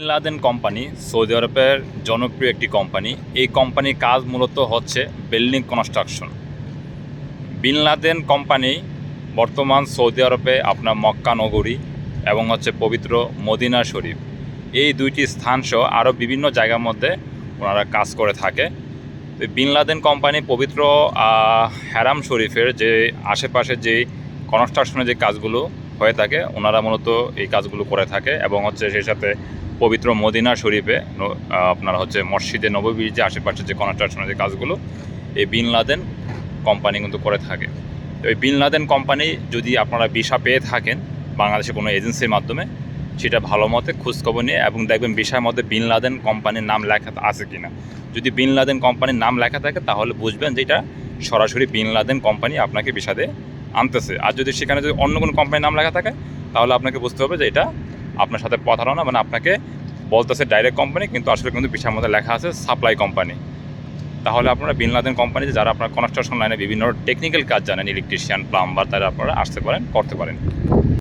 বিন Laden company, Saudi আরবের জনপ্রিয় একটি কোম্পানি। এই কোম্পানির কাজ মূলত হচ্ছে building construction. Bin Laden company বর্তমান সৌদি আরবে আপনার মক্কা নগরী এবং হচ্ছে পবিত্র মদিনা শরীফ। এই দুইটি স্থান সহ আরও বিভিন্ন জায়গার মধ্যে ওনারা কাজ করে থাকে। তো বিন লাদেন কোম্পানি পবিত্র হ্যারাম শরীফের যে আশেপাশে যে কনস্ট্রাকশনের যে কাজগুলো হয়ে থাকে, ওনারা মূলত এই কাজগুলো করে থাকে এবং হচ্ছে সেই সাথে পবিত্র মদিনা শরীফে আপনার হচ্ছে মসজিদে নববীর যে আশেপাশে যে কনস্ট্রাকশনের যে কাজগুলো, এই বিন লাদেন কোম্পানি কিন্তু করে থাকে। এই বিন লাদেন কোম্পানি যদি আপনারা ভিসা পেয়ে থাকেন বাংলাদেশের কোনো এজেন্সির মাধ্যমে, সেটা ভালো মতে খোঁজখবর নিয়ে এবং দেখবেন ভিসার মধ্যে বিন লাদেন কোম্পানির নাম লেখা আছে কি না যদি বিন লাদেন কোম্পানির নাম লেখা থাকে, তাহলে বুঝবেন যে এটা সরাসরি বিন লাদেন কোম্পানি আপনাকে ভিসা দিয়ে আনতেছে। আর যদি সেখানে যদি অন্য কোনো কোম্পানির নাম লেখা থাকে, তাহলে আপনাকে বুঝতে হবে যে এটা আপনার সাথে প্রতারণা মানে আপনাকে বলতেছে ডাইরেক্ট কোম্পানি কিন্তু আসলে কিন্তু পিছার মধ্যে লেখা আছে সাপ্লাই কোম্পানি তাহলে আপনারা বিন লাদেন কোম্পানিতে যারা আপনার কনস্ট্রাকশন লাইনে বিভিন্ন টেকনিক্যাল কাজ জানেন ইলেকট্রিশিয়ান প্লাম্বার তারা আপনারা আসতে পারেন, করতে পারেন।